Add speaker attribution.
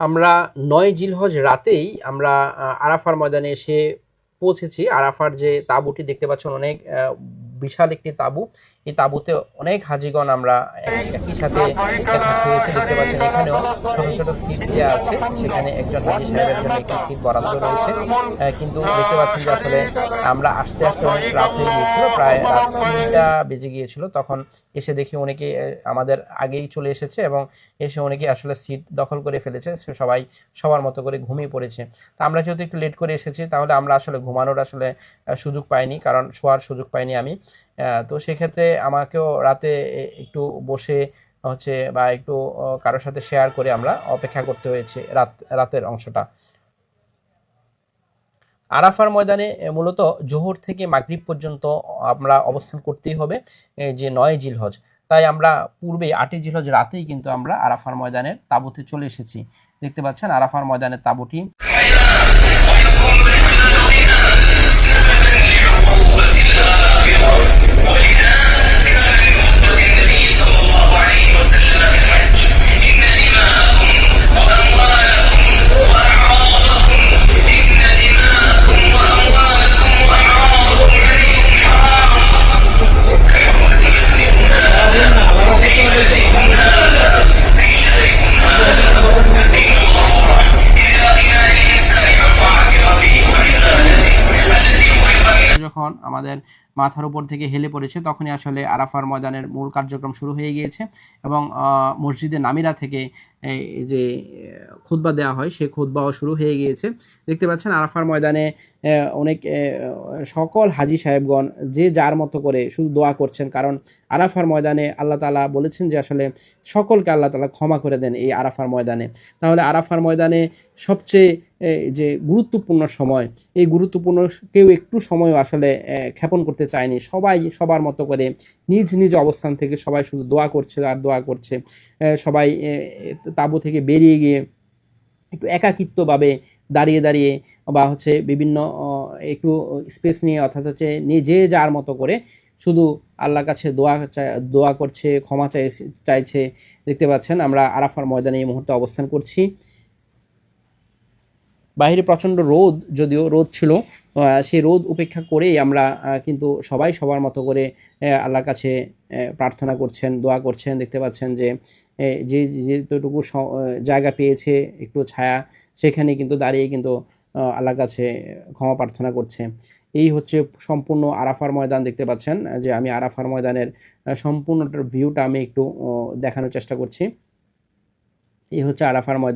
Speaker 1: আমরা নয় জিলহজ রাতেই আমরা আরাফার ময়দানে এসে পৌঁছেছি। আরাফার যে তাঁবুটি দেখতে পাচ্ছেন অনেক বিশাল একটি তাঁবু। এই তাঁবুতে অনেক হাজিগণ আমরা একই সাথে দেখতে পাচ্ছেন এখানেও ছোট ছোট সিট দেওয়া আছে। সেখানে একজন হাজি সাহেবের জন্য একটি সিট বরাদ্দ রয়েছে। কিন্তু দেখতে পাচ্ছেন যে আসলে আমরা আসতে আসতে অনেক রাত হয়ে গিয়েছিল, প্রায় রাত তিনটা বেজে গিয়েছিল। তখন এসে দেখি অনেকে আমাদের আগেই চলে এসেছে এবং এসে অনেকে আসলে সিট দখল করে ফেলেছে। সবাই সবার মতো করে ঘুমিয়ে পড়েছে। তা আমরা যেহেতু একটু লেট করে এসেছি, তাহলে আমরা আসলে ঘুমানোর আসলে সুযোগ পাইনি, কারণ শোয়ার সুযোগ পাইনি আমি। তো সেক্ষেত্রে আমাকেও রাতে একটু বসে হচ্ছে বা একটু কারোর সাথে শেয়ার করে আমরা অপেক্ষা করতে হয়েছে রাত, রাতের অংশটা। আরাফার ময়দানে মূলত জোহর থেকে মাগরিব পর্যন্ত আমরা অবস্থান করতেই হবে যে নয় জিলহজ। তাই আমরা পূর্বে আটই জিলহজ রাতেই কিন্তু আমরা আরাফার ময়দানের তাঁবুতে চলে এসেছি। দেখতে পাচ্ছেন আরাফার ময়দানের তাঁবুটি। যখন আমাদের মাথার উপর থেকে হেলে পড়েছে। তখনই আসলে আরাফার ময়দানের মূল কার্যক্রম শুরু হয়ে গিয়েছে এবং মসজিদে নামিরা থেকে যে খুতবা দেওয়া হয়, সেই খুতবাও শুরু হয়ে গিয়েছে। দেখতে পাচ্ছেন আরাফার ময়দানে অনেক সকল হাজি সাহেবগণ যে যার মতো করে শুধু দোয়া করছেন। কারণ আরাফার ময়দানে আল্লাহ তালা বলেছেন যে আসলে সকলকে আল্লাহ তালা ক্ষমা করে দেন এই আরাফার ময়দানে। তাহলে আরাফার ময়দানে সবচেয়ে যে গুরুত্বপূর্ণ সময়, এই গুরুত্বপূর্ণ কেউ একটু সময়ও আসলে ক্ষেপণ করতে চায়নি। সবাই সবার মতো করে নিজ নিজ অবস্থান থেকে সবাই শুধু দোয়া করছে আর দোয়া করছে। সবাই তাঁবু থেকে বেরিয়ে গিয়ে একটু একাকিত্বভাবে দাঁড়িয়ে দাঁড়িয়ে বা হচ্ছে বিভিন্ন একটু স্পেস নিয়ে অর্থাৎ হচ্ছে নিজে যার মতো করে শুধু আল্লাহর কাছে দোয়া দোয়া করছে, ক্ষমা চাই, চাইছে। দেখতে পাচ্ছেন আমরা আরাফার ময়দানে এই মুহূর্তে অবস্থান করছি। বাইরে প্রচণ্ড রোদ, যদিও রোদ ছিল। সেই রোদ উপেক্ষা করেই আমরা কিন্তু সবাই সবার মতো করে আল্লাহর কাছে প্রার্থনা করছেন, দোয়া করছেন। দেখতে পাচ্ছেন যে যে যেতটুকু জায়গা পেয়েছে, একটু ছায়া, সেখানে কিন্তু দাঁড়িয়ে কিন্তু আল্লাহর কাছে ক্ষমা প্রার্থনা করছে। এই হচ্ছে সম্পূর্ণ আরাফার ময়দান দেখতে পাচ্ছেন, যে আমি আরাফার ময়দানের সম্পূর্ণটার ভিউটা আমি একটু দেখানোর চেষ্টা করছি। এই হচ্ছে আরাফার ময়দান।